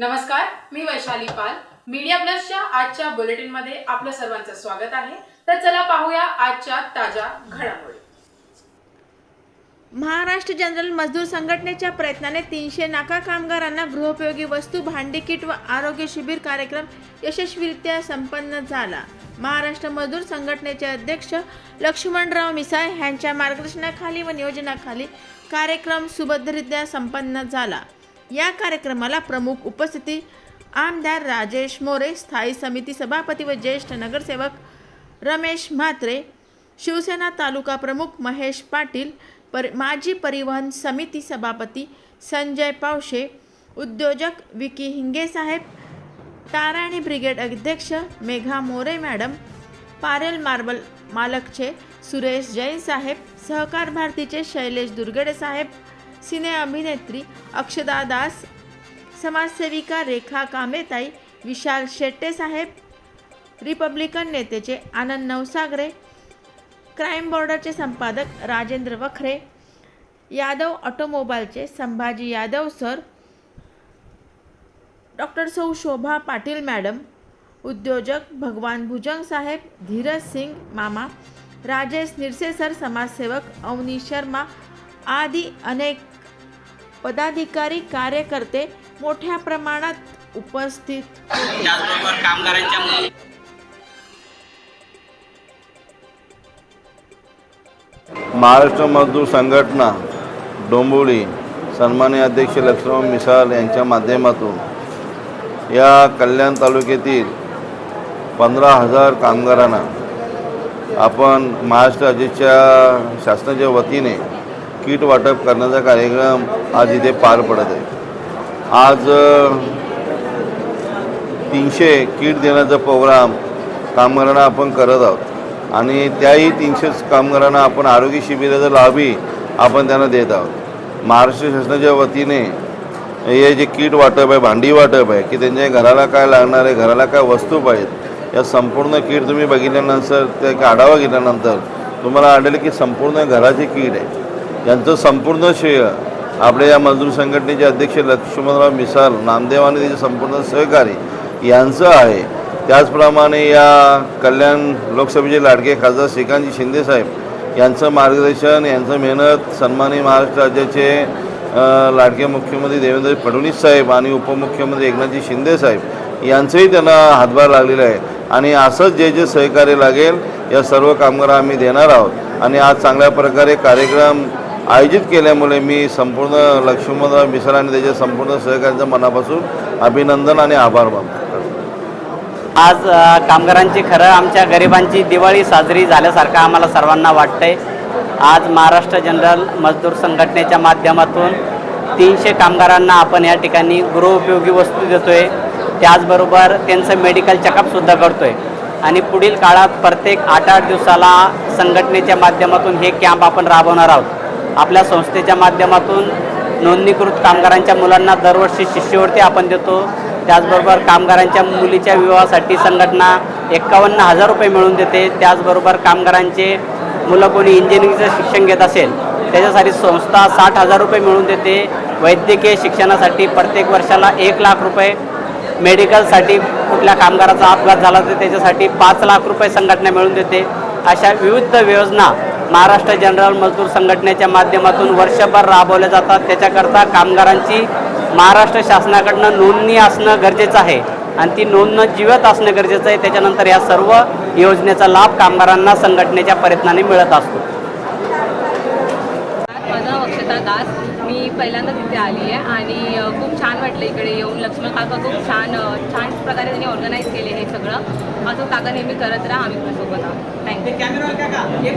नमस्कार मी वैशाली पाल. मीडिया प्लसच्या आजच्या बुलेटिनमध्ये आपलं सर्वांचं स्वागत आहे. तर चला पाहूया आजच्या ताज्या घडामोडी. महाराष्ट्र जनरल मजदूर संघटनेच्या प्रयत्नाने तीनशे नाका कामगारांना गृहोपयोगी वस्तू भांडी किट व आरोग्य शिबिर कार्यक्रम यशस्वीरित्या संपन्न झाला. महाराष्ट्र मजदूर संघटनेचे अध्यक्ष लक्ष्मणराव मिसाळ यांच्या मार्गदर्शनाखाली व नियोजनाखाली कार्यक्रम सुबद्धरित्या संपन्न झाला. या कार्यक्रमाला प्रमुख उपस्थिती आमदार राजेश मोरे स्थायी समिती सभापती व ज्येष्ठ नगरसेवक रमेश म्हात्रे शिवसेना तालुका प्रमुख महेश पाटील पर माजी परिवहन समिती सभापती संजय पावशे उद्योजक विकी हिंगे साहेब ताराणी ब्रिगेड अध्यक्ष मेघा मोरे मॅडम पारेल मार्बल मालकचे सुरेश जैन साहेब सहकार भारतीचे शैलेश दुर्गडे साहेब सिने अभिनेत्री अक्षदा दास समाजसेविका रेखा कामेताई विशाल शेट्टे साहेब रिपब्लिकन नेतेचे आनंद नवसागरे क्राईम बॉर्डरचे संपादक राजेंद्र वखरे यादव ऑटोमोबाईलचे संभाजी यादव सर डॉक्टर सौ शोभा पाटील मॅडम उद्योजक भगवान भुजंग साहेब धीरज सिंग मामा राजेश निरसे सर समाजसेवक अवनी शर्मा आदी अनेक पदाधिकारी कार्यकर्ते मोठ्या प्रमाणात उपस्थित त्याचबरोबर कामगारांच्या महाराष्ट्र मजदूर संघटना डोंबिवली सन्मान्य अध्यक्ष लक्ष्मण मिसाळ यांच्या माध्यमातून या कल्याण तालुक्यातील पंधरा हजार कामगारांना आपण महाराष्ट्र राज्याच्या शासनाच्या वतीने किट वाटप करण्याचा कार्यक्रम आज इथे पार पडत आहे. आज तीनशे किट देण्याचा प्रोग्राम कामगारांना आपण करत आहोत. आणि त्याही तीनशे कामगारांना आपण आरोग्य शिबिराचा लाभही आपण त्यांना देत आहोत. महाराष्ट्र शासनाच्या वतीने हे जे किट वाटप आहे भांडी वाटप आहे की त्यांच्या घराला काय लागणार आहे घराला काय वस्तू पाहिजेत या संपूर्ण किट तुम्ही बघितल्यानंतर ते आढावा घेतल्यानंतर तुम्हाला आढळेल की संपूर्ण घराची किट आहे. यांचं संपूर्ण श्रेय आपल्या या मजदूर संघटनेचे अध्यक्ष लक्ष्मणराव मिसाल नामदेव आणि त्याचे संपूर्ण सहकारी यांचं आहे. त्याचप्रमाणे या कल्याण लोकसभेचे लाडके खासदार श्रीकांतजी शिंदेसाहेब यांचं मार्गदर्शन यांचं मेहनत सन्मानी महाराष्ट्र राज्याचे लाडके मुख्यमंत्री देवेंद्र फडणवीस साहेब आणि उपमुख्यमंत्री एकनाथजी शिंदे साहेब यांचंही त्यांना हातभार लागलेला आहे. आणि असंच जे जे सहकार्य लागेल या सर्व कामगार आम्ही देणार आहोत. आणि आज चांगल्या प्रकारे कार्यक्रम आयोजित केल्यामुळे मी संपूर्ण लक्ष्मणराव मिश्रा आणि त्याच्या संपूर्ण सहकार्याचं मनापासून अभिनंदन आणि आभार मानतो. आज कामगारांची खरं आमच्या गरिबांची दिवाळी साजरी झाल्यासारखं आम्हाला सर्वांना वाटतंय. आज महाराष्ट्र जनरल मजदूर संघटनेच्या माध्यमातून तीनशे कामगारांना आपण या ठिकाणी गृहोपयोगी वस्तू देतोय. त्याचबरोबर त्यांचं मेडिकल चेकअपसुद्धा करतोय. आणि पुढील काळात प्रत्येक आठ आठ दिवसाला संघटनेच्या माध्यमातून हे कॅम्प आपण राबवणार आहोत. आपल्या संस्थेच्या माध्यमातून नोंदणीकृत कामगारांच्या मुलांना दरवर्षी शिष्यवृत्ती आपण देतो. त्याचबरोबर कामगारांच्या मुलीच्या विवाहासाठी संघटना एक्कावन्न हजार रुपये मिळून देते. त्याचबरोबर कामगारांचे मुलं कोणी इंजिनिअरिंगचं शिक्षण घेत असेल त्याच्यासाठी संस्था साठ हजार रुपये मिळवून देते. वैद्यकीय शिक्षणासाठी प्रत्येक वर्षाला एक लाख रुपये मेडिकलसाठी कुठल्या कामगाराचा अपघात झाला तर त्याच्यासाठी पाच लाख रुपये संघटना मिळून देते. अशा विविध योजना महाराष्ट्र जनरल मजदूर संघटनेच्या माध्यमातून वर्षभर राबवल्या जातात. त्याच्याकरता कामगारांची महाराष्ट्र शासनाकडनं नोंदणी असणं गरजेचं आहे. आणि ती नोंदणं जिवंत असणं गरजेचं आहे. त्याच्यानंतर या सर्व योजनेचा लाभ कामगारांना संघटनेच्या प्रयत्नाने मिळत असतो. माझं नाव अक्षता दास. मी पहिल्यांदाच इथे आली आहे आणि खूप छान वाटलं इकडे येऊन. लक्ष्मण काका खूप छान छान प्रकारे त्यांनी ऑर्गनाईज केले हे सगळं. असं काका नेहमी करत राहा. आम्ही सोबत आहोत. थँक्यू